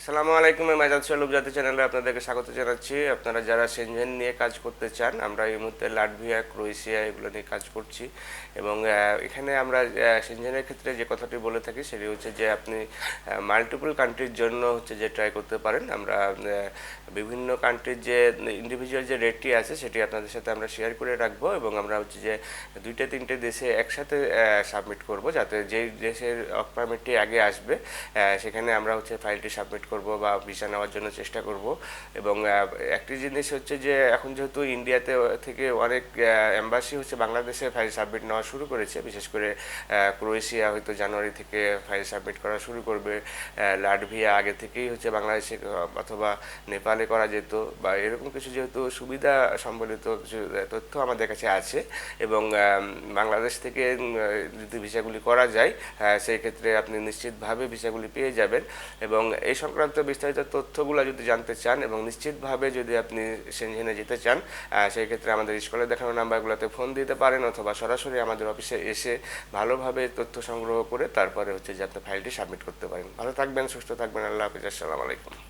আসসালামু আলাইকুম, আমি মাজাদ সলুব জাতি চ্যানেলে আপনাদেরকে স্বাগত জানাচ্ছি। আপনারা যারা সেনজেন নিয়ে কাজ করতে চান, আমরা এই মুহূর্তে লাটভিয়া, ক্রোয়েশিয়া এগুলো নিয়ে কাজ করছি। এবং এখানে আমরা সেনজেনের ক্ষেত্রে যে কথাটি বলে থাকি, সেটি হচ্ছে যে আপনি মাল্টিপল কান্ট্রির জন্য হচ্ছে যে ট্রাই করতে পারেন। আমরা বিভিন্ন কান্ট্রির যে ইন্ডিভিজুয়াল যে রেটটি আছে, সেটি আপনাদের সাথে আমরা শেয়ার করে রাখব এবং আমরা হচ্ছে যে দুইটা, তিনটে দেশে একসাথে সাবমিট করব, যাতে যেই দেশের ওয়ার্ক পারমিটটি আগে আসবে সেখানে আমরা হচ্ছে ফাইলটি সাবমিট করব বা ভিসা নেওয়ার জন্য চেষ্টা করব। এবং একটি জিনিস হচ্ছে যে এখন যেহেতু ইন্ডিয়াতে থেকে অনেক এম্বাসি হচ্ছে বাংলাদেশে ফাইল সাবমিট নেওয়া শুরু করেছে। বিশেষ করে ক্রোয়েশিয়া হয়তো জানুয়ারি থেকে ফাইল সাবমিট করা শুরু করবে। লাটভিয়া আগে থেকেই হচ্ছে বাংলাদেশে অথবা নেপালে করা যেত বা এরকম কিছু যেহেতু সুবিধা সম্বলিত কিছু তথ্য আমাদের কাছে আছে। এবং বাংলাদেশ থেকে যদি ভিসাগুলি করা যায় আহ, সেই ক্ষেত্রে আপনি নিশ্চিতভাবে ভিসাগুলি পেয়ে যাবেন। এবং এই সংক্রান্ত বিস্তারিত তথ্যগুলো যদি জানতে চান এবং নিশ্চিতভাবে যদি আপনি সেনজেনে যেতে চান সেই ক্ষেত্রে আমাদের স্কুলে দেখানো নাম্বারগুলোতে ফোন দিতে পারেন অথবা সরাসরি আমাদের অফিসে এসে ভালোভাবে তথ্য সংগ্রহ করে তারপরে হচ্ছে যে আপনি ফাইলটি সাবমিট করতে পারেন। ভালো থাকবেন, সুস্থ থাকবেন, আল্লাহ হাফিজ, আসসালামু আলাইকুম।